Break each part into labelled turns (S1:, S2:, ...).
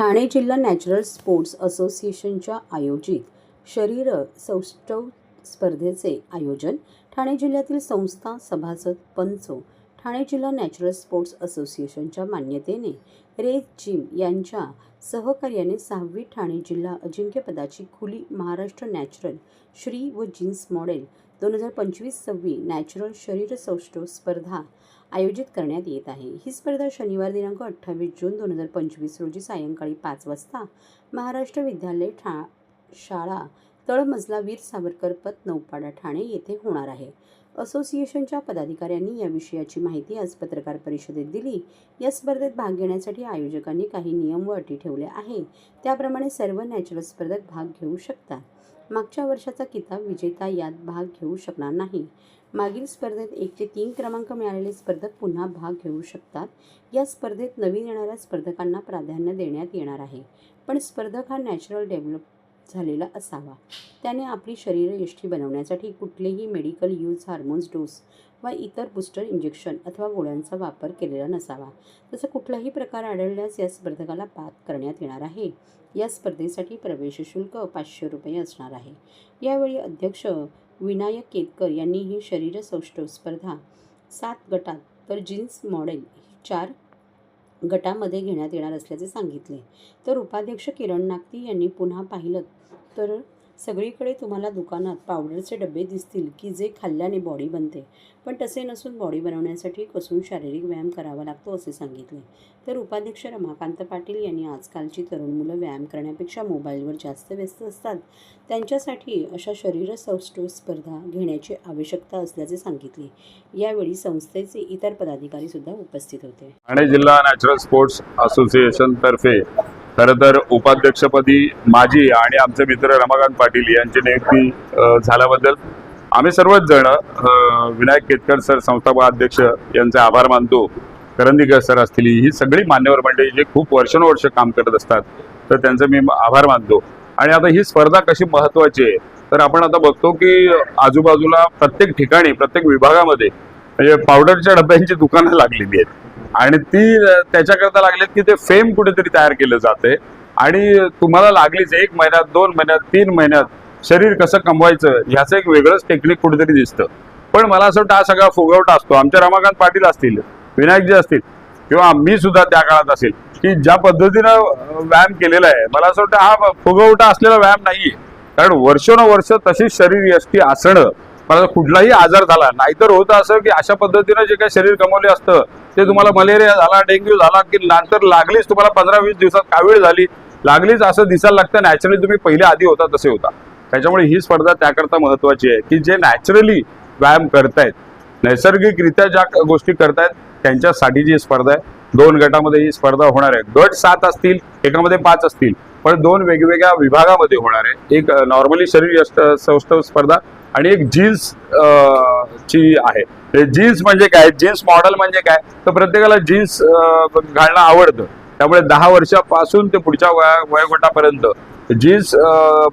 S1: ठाणे जिल्हा natural sports असोसिएशनच्या आयोजित शरीर सौष्ठव स्पर्धेचे आयोजन ठाणे जिल्ह्यातील संस्था सभासद पंच ठाणे जिल्हा नॅचरल स्पोर्ट्स असोसिएशनच्या मान्यतेने रेज जिम यांच्या सहकार्याने सहावी ठाणे जिल्हा अजिंक्यपदाची खुली महाराष्ट्र नॅचरल श्री व जीन्स मॉडेल दोन हजार पंचवीस सव्वी नॅचरल शरीर सौष्ठव स्पर्धा आयोजित करण्यात येत आहे. ही स्पर्धा शनिवार दिनांक अठ्ठावीस जून दोन हजार पंचवीस रोजी सायंकाळी पाच वाजता महाराष्ट्र विद्यालय ठा शाळा तळमजला वीर सावरकर पत नौपाडा ठाणे येथे होणार आहे. असोसिएशनच्या पदाधिकाऱ्यांनी या विषयाची माहिती आज पत्रकार परिषदेत दिली. या स्पर्धेत भाग घेण्यासाठी आयोजकांनी काही नियम व अटी ठेवल्या आहे. त्याप्रमाणे सर्व नॅचरल स्पर्धक भाग घेऊ शकतात. मागच्या वर्षाचा किताब विजेता यात भाग घेऊ शकणार नाही. मागील स्पर्धेत एक ते तीन क्रमांक मिळालेले स्पर्धक पुन्हा भाग घेऊ शकतात. या स्पर्धेत नवीन येणाऱ्या स्पर्धकांना प्राधान्य देण्यात येणार आहे. पण स्पर्धक हा नॅचरल डेव्हलप झालेला असावा. त्याने आपली शरीरयष्टी बनवण्यासाठी कुठलेही मेडिकल यूज हार्मोन्स डोस वा इतर बूस्टर इंजेक्शन अथवा गोळ्यांचा वापर केलेला नसावा. तसं कुठलाही प्रकार आढळल्यास या स्पर्धकाला बाद करण्यात येणार आहे. या स्पर्धेसाठी प्रवेश शुल्क पाचशे रुपये असणार आहे. यावेळी अध्यक्ष विनायक केतकर यांनी ही शरीर सौष्ठव स्पर्धा सात गटात तर जीन्स मॉडेल चार गटामध्ये घेण्यात येणार असल्याचे सांगितले. तर उपाध्यक्ष किरण नागती यांनी पुन्हा पाहिलं तर सगळीकडे तुम्हाला दुकानात पावडरचे डबे दिसतील की जे खाल्ल्याने बॉडी बनते. पण तसे नसून बॉडी बनवण्यासाठी कसून शारीरिक व्यायाम करावा लागतो असे सांगितले. तर उपाध्यक्ष रमाकांत पाटील यांनी आजकालची तरुण मुलं व्यायाम करण्यापेक्षा मोबाईलवर जास्त व्यस्त असतात. त्यांच्यासाठी अशा शरीर सौष्ठव स्पर्धा घेण्याची आवश्यकता असल्याचे सांगितले. यावेळी संस्थेचे इतर पदाधिकारी सुद्धा उपस्थित होते.
S2: ठाणे जिल्हा नॅचरल स्पोर्ट्स असोसिएशन तर्फे खरं तर उपाध्यक्षपदी माझी आणि आमचे मित्र रमाकांत पाटील यांची नियुक्ती झाल्याबद्दल आम्ही सर्वच जण विनायक केतकर सर संस्थापक अध्यक्ष यांचे आभार मानतो. करंदीकर सर असतील ही सगळी मान्यवर मंडळी जे खूप वर्षानुवर्ष काम करत असतात तर त्यांचं मी आभार मानतो. आणि आता ही स्पर्धा कशी महत्वाची आहे तर आपण आता बघतो की आजूबाजूला प्रत्येक ठिकाणी प्रत्येक विभागामध्ये म्हणजे पावडरच्या डब्यांची दुकानं लागलेली आहेत. आणि ती त्याच्याकरता लागलेत की ते फेम कुठेतरी तयार केलं जाते आणि तुम्हाला लागलीच एक महिन्यात दोन महिन्यात तीन महिन्यात शरीर कसं कमवायचं ह्याचं एक वेगळंच टेक्निक कुठेतरी दिसतं. पण मला असं वाटतं हा सगळा फुगवटा असतो. आमच्या रमाकांत पाटील असतील विनायकजी असतील किंवा मी सुद्धा त्या काळात असेल की ज्या पद्धतीनं व्यायाम केलेला आहे मला असं वाटतं हा फुगवटा असलेला व्यायाम नाहीये. कारण वर्षानुवर्ष तशीच शरीर यष्टी असणं मला कुठलाही आजार झाला नाहीतर होतं असं की अशा पद्धतीनं जे काही शरीर कमवले असतं ते तुम्हाला मलेरिया झाला डेंग्यू झाला की नंतर लागलीच तुम्हाला पंधरा वीस दिवसात कावीळ झाली? लागलीच असं दिसायला लागतं नॅचरली तुम्ही पहिले आधी होता तसे होता. त्याच्यामुळे ही स्पर्धा त्याकरता महत्वाची आहे की जे नॅचरली व्यायाम करतायत नैसर्गिकरित्या ज्या गोष्टी करतायत त्यांच्यासाठी जी स्पर्धा आहे दोन गटामध्ये ही स्पर्धा होणार आहे. गट सात असतील एकामध्ये पाच असतील. पण दोन वेगवेगळ्या विभागामध्ये होणार आहे. एक नॉर्मली शरीर यष्ट सौष्ठव स्पर्धा आणि एक जीन्स ची आहे. जीन्स म्हणजे काय? जीन्स मॉडेल म्हणजे काय? तर प्रत्येकाला जीन्स घालणं आवडतं. त्यामुळे दहा वर्षापासून ते पुढच्या वया वयोगटापर्यंत जीन्स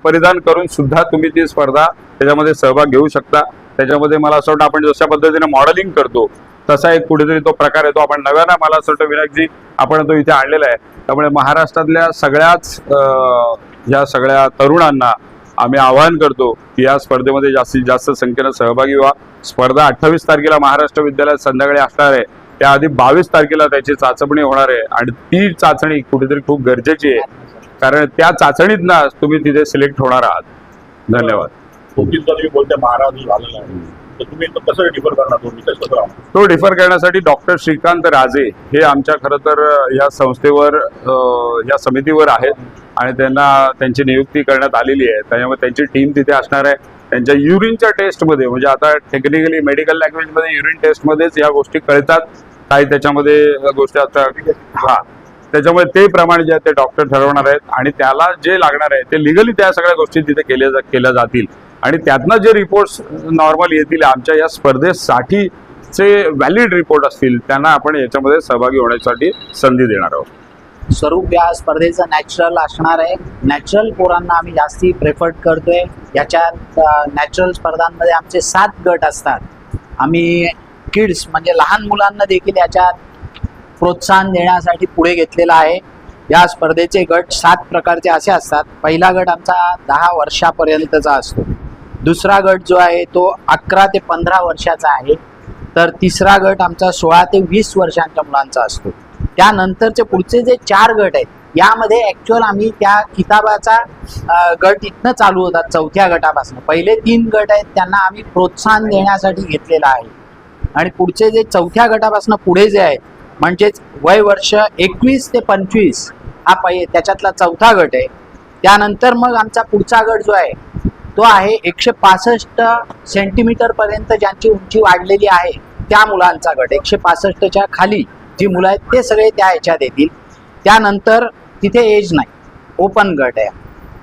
S2: परिधान करून सुद्धा तुम्ही ती स्पर्धा त्याच्यामध्ये सहभाग घेऊ शकता. त्याच्यामध्ये मला असं वाटतं आपण जशा पद्धतीने मॉडेलिंग करतो तसा एक कुठेतरी तो प्रकार येतो आपण नव्यानं मला असं वाटतं विनायकजी आपण तो इथे आणलेला आहे. त्यामुळे महाराष्ट्रातल्या सगळ्याच या सगळ्या तरुणांना आम्ही आवाहन करतो की या स्पर्धेमध्ये जास्तीत जास्त संख्येनं सहभागी व्हा. स्पर्धा अठ्ठावीस तारखेला महाराष्ट्र विद्यालयात संध्याकाळी असणार आहे. त्याआधी बावीस तारखेला त्याची चाचपणी होणार आहे. आणि ती चाचणी कुठेतरी खूप गरजेची आहे. कारण त्या चाचणीतनं तुम्ही तिथे सिलेक्ट होणार आहात. धन्यवाद.
S3: बोलते महाराज झालेला आहे. तर तुम्ही तो कसं डिफर करणार तुम्ही? कसं
S2: तो डिफर करण्यासाठी डॉक्टर श्रीकांत राजे हे आमच्या खरं तर या संस्थेवर या समितीवर आहेत आणि त्यांना त्यांची नियुक्ती करण्यात आलेली आहे. त्याच्यामुळे त्यांची टीम तिथे असणार आहे. त्यांच्या युरिनच्या टेस्टमध्ये म्हणजे आता टेक्निकली मेडिकल लँग्वेजमध्ये युरिन टेस्टमध्येच या गोष्टी कळतात. काही त्याच्यामध्ये गोष्टी आता हा. त्याच्यामुळे ते प्रमाणे जे आहे ते डॉक्टर ठरवणार आहेत आणि त्याला जे लागणार आहे ते लिगली त्या सगळ्या गोष्टी तिथे केल्या जा- केल्या जातील. आणि त्यातनं जे रिपोर्ट्स नॉर्मल येतील आमच्या या स्पर्धेसाठीचे व्हॅलिड रिपोर्ट असतील त्यांना आपण याच्यामध्ये सहभागी होण्यासाठी संधी देणार आहोत.
S4: स्वरूप या स्पर्धेचं नॅचरल असणार आहे. नॅचरल पोरांना आम्ही जास्ती प्रेफर्ड करतोय. याच्यात नॅचरल स्पर्धांमध्ये आमचे सात गट असतात. आम्ही किड्स म्हणजे लहान मुलांना देखील याच्यात प्रोत्साहन देण्यासाठी पुढे घेतलेला आहे. या स्पर्धेचे गट सात प्रकारचे असे असतात. पहिला गट आमचा दहा वर्षापर्यंतचा असतो. दुसरा गट जो आहे तो अकरा ते पंधरा वर्षाचा आहे. तर तिसरा गट आमचा सोळा ते वीस वर्षांच्या मुलांचा असतो. त्यानंतरचे पुढचे जे चार गट आहेत यामध्ये ॲक्च्युअल आम्ही त्या किताबाचा गट इथनं चालू होतात चौथ्या गटापासून. पहिले तीन गट आहेत त्यांना आम्ही प्रोत्साहन देण्यासाठी घेतलेला आहे. आणि पुढचे जे चौथ्या गटापासून पुढे जे आहे म्हणजेच वय वर्ष एकवीस ते पंचवीस हा पहि त्याच्यातला चौथा गट आहे. त्यानंतर मग आमचा पुढचा गट जो आहे तो आहे एकशे पासष्ट सेंटीमीटर पर्यंत ज्यांची उंची वाढलेली आहे त्या मुलांचा गट. एकशे पासष्टच्या खाली जी मुलं आहेत ते सगळे त्या ह्याच्यात येतील. त्यानंतर तिथे एज नाही ओपन गट आहे.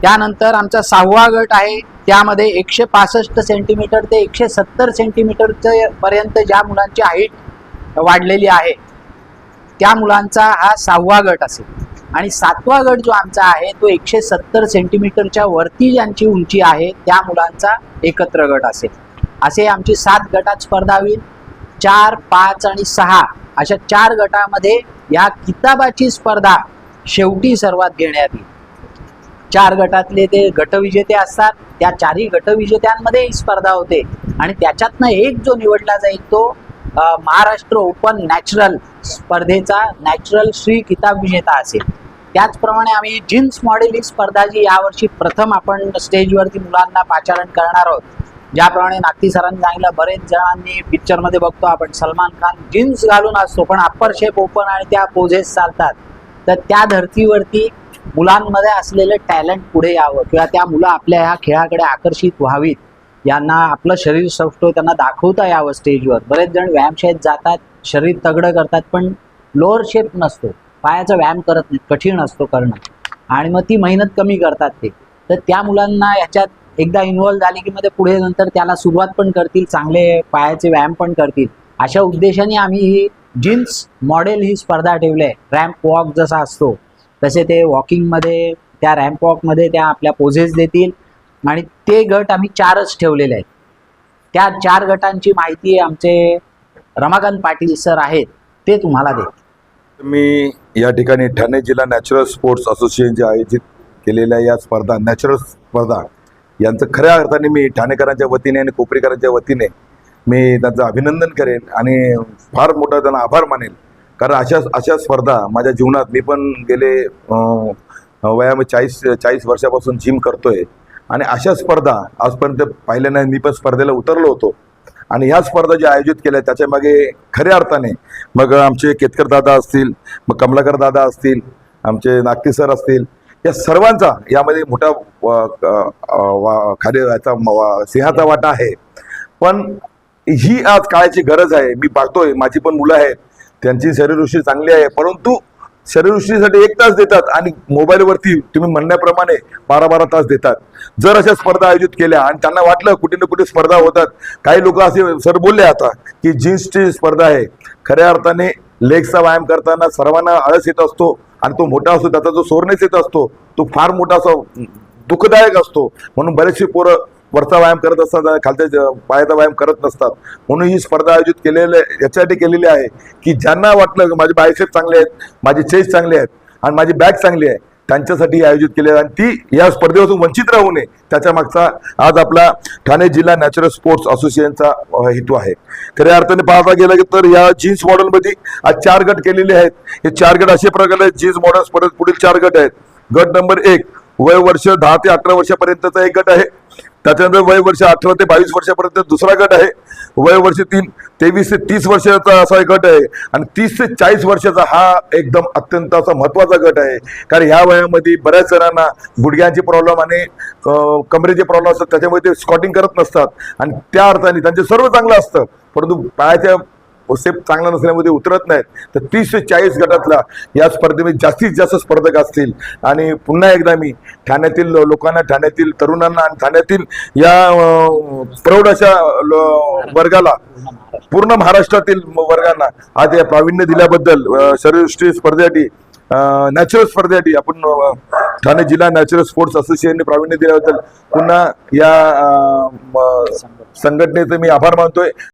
S4: त्यानंतर आमचा सहावा गट आहे त्यामध्ये एकशे पासष्ट सेंटीमीटर ते एकशे सत्तर सेंटीमीटरचे पर्यंत ज्या मुलांची हाईट वाढलेली आहे त्या मुलांचा हा सहावा गट असेल. आणि सातवा गट जो आमचा आहे तो एकशे सत्तर सेंटीमीटरच्या वरती ज्यांची उंची आहे त्या मुलांचा एकत्र गट असेल. असे आमची सात गटात स्पर्धा होईल. चार पाच आणि सहा अशा चार गटामध्ये या किताबाची स्पर्धा शेवटी सर्वात घेण्यात येईल. चार गटातले ते गटविजेते असतात. त्या चारही गटविजेत्यांमध्ये ही स्पर्धा होते. आणि त्याच्यातनं एक जो निवडला जाईल तो महाराष्ट्र ओपन नॅचरल स्पर्धेचा नॅचरल श्री किताब विजेता असेल. त्याचप्रमाणे आम्ही जीन्स मॉडेल ही स्पर्धा जी यावर्षी प्रथम आपण स्टेजवरती मुलांना पाचारण करणार आहोत. ज्याप्रमाणे नागती सरांनी सांगितलं बरेच जणांनी पिक्चरमध्ये बघतो आपण सलमान खान जीन्स घालून असतो पण अप्पर शेप ओपन आणि त्या पोझेस चालतात. तर त्या धर्तीवरती मुलांमध्ये असलेलं टॅलेंट पुढे यावं किंवा त्या मुलं आपल्या ह्या खेळाकडे आकर्षित व्हावीत यांना आपलं शरीर सफटो त्यांना दाखवता यावं स्टेजवर बरेच जण व्यायामशाळेत जातात शरीर तगडं करतात पण लोअर शेप नसतो. पायाचा व्यायाम करत नाही कठीण असतो करणं. आणि मग ती मेहनत कमी करतात ते. तर त्या मुलांना ह्याच्यात एकदा इन्व्हॉल्व्ह झाली की मग ते पुढे नंतर त्याला सुरुवात पण करतील चांगले पायाचे व्यायाम पण करतील. अशा उद्देशाने आम्ही ही जीन्स मॉडेल ही स्पर्धा ठेवली आहे. रॅम्प वॉक जसा असतो तसे ते वॉकिंगमध्ये त्या रॅम्प वॉकमध्ये त्या आपल्या पोझेस देतील. आणि ते गट आम्ही चारच ठेवलेले आहेत. त्या चार गटांची माहिती आमचे रमाकांत पाटील सर आहेत ते तुम्हाला देत
S5: मी या ठिकाणी ठाणे जिल्हा नॅचरल स्पोर्ट्स असोसिएशनचे आयोजित केलेल्या या स्पर्धा नॅचरल स्पर्धा यांचं खऱ्या अर्थाने मी ठाणेकरांच्या वतीने आणि कोपरीकरांच्या वतीने मी त्यांचं अभिनंदन करेन आणि फार मोठा त्यांना आभार मानेल. कारण अशा अशा स्पर्धा माझ्या जीवनात मी पण गेले अं, चाळीस चाळीस वर्षापासून जिम करतोय. आणि अशा स्पर्धा आजपर्यंत पाहिल्या नाही मी पण स्पर्धेला उतरलो होतो. आणि ह्या स्पर्धा ज्या आयोजित केल्या त्याच्यामागे खऱ्या अर्थाने मग आमचे केतकर दादा असतील मग कमलाकर दादा असतील आमचे नागती सर असतील या सर्वांचा यामध्ये मोठा वा- खाली याचा वा- सिंहाचा वाटा आहे. पण ही आज काळाची गरज आहे. मी पाहतोय माझी पण मुलं आहेत त्यांची शरीरदृष्टी चांगली आहे परंतु शरीरवृष्टीसाठी एक तास देतात आणि मोबाईलवरती तुम्ही म्हणण्याप्रमाणे बारा बारा तास देतात. जर अशा स्पर्धा आयोजित केल्या आणि त्यांना वाटलं कुठे ना कुठे स्पर्धा होतात काही लोक असे सर बोलले आता की जीन्सची स्पर्धा आहे. खऱ्या अर्थाने लेगचा व्यायाम करताना सर्वांना आळस येत असतो आणि तो मोठा असतो त्याचा जो सोरनेस येत असतो तो फार मोठा असा दुःखदायक असतो. म्हणून बरेचसे पोरं वरचा व्यायाम करत असतात खालच्या पायाचा व्यायाम करत नसतात. म्हणून ही स्पर्धा आयोजित केलेले याच्यासाठी केलेली आहे की ज्यांना वाटलं की माझे बायसेप चांगले आहेत माझे चेस चांगले आहेत आणि माझी बॅग चांगली आहे त्यांच्यासाठी आयोजित केले आहे. आणि ती या स्पर्धेपासून वंचित राहू नये त्याच्या मागचा आज आपला ठाणे जिल्हा नॅचरल स्पोर्ट्स असोसिएशनचा हेतू आहे. खऱ्या अर्थाने पाहता गेलं की तर या जीन्स मॉडेलमध्ये आज चार गट केलेले आहेत. हे चार गट असे प्रकारे जीन्स मॉडेल स्पर्धेत पुढील चार गट आहेत. गट नंबर एक वय वर्ष दहा ते अकरा वर्षापर्यंतचा एक गट आहे. त्याच्यानंतर वय वर्ष अठरा ते बावीस वर्षापर्यंत दुसरा गट आहे. वय वर्ष तीन तेवीस ते तीस वर्षाचा असा एक गट आहे. आणि तीस ते चाळीस वर्षाचा हा एकदम अत्यंत असा महत्त्वाचा गट आहे. कारण ह्या वयामध्ये बऱ्याच जणांना गुडघ्यांचे प्रॉब्लेम आणि कमरेचे प्रॉब्लेम असतात. त्याच्यामुळे ते स्कॉटिंग करत नसतात. आणि त्या अर्थाने त्यांचे सर्व चांगलं असतं. परंतु पायाच्या सेप चांगला नसल्यामुळे उतरत नाहीत. तर तीस ते चाळीस गटातला या स्पर्धेमध्ये जास्तीत जास्त स्पर्धक असतील. आणि पुन्हा एकदा मी ठाण्यातील लोकांना ठाण्यातील तरुणांना आणि ठाण्यातील या प्रौढाच्या प्रौढ अशा वर्गाला पूर्ण महाराष्ट्रातील वर्गांना आज या प्रावीण्य दिल्याबद्दल अं, शरीरसृष्टी स्पर्धेसाठी नॅचरल स्पर्धेसाठी आपण ठाणे जिल्हा नॅचरल स्पोर्ट्स असोसिएशनने प्रावीण्य दिल्याबद्दल पुन्हा या संघटनेचे मी आभार मानतोय.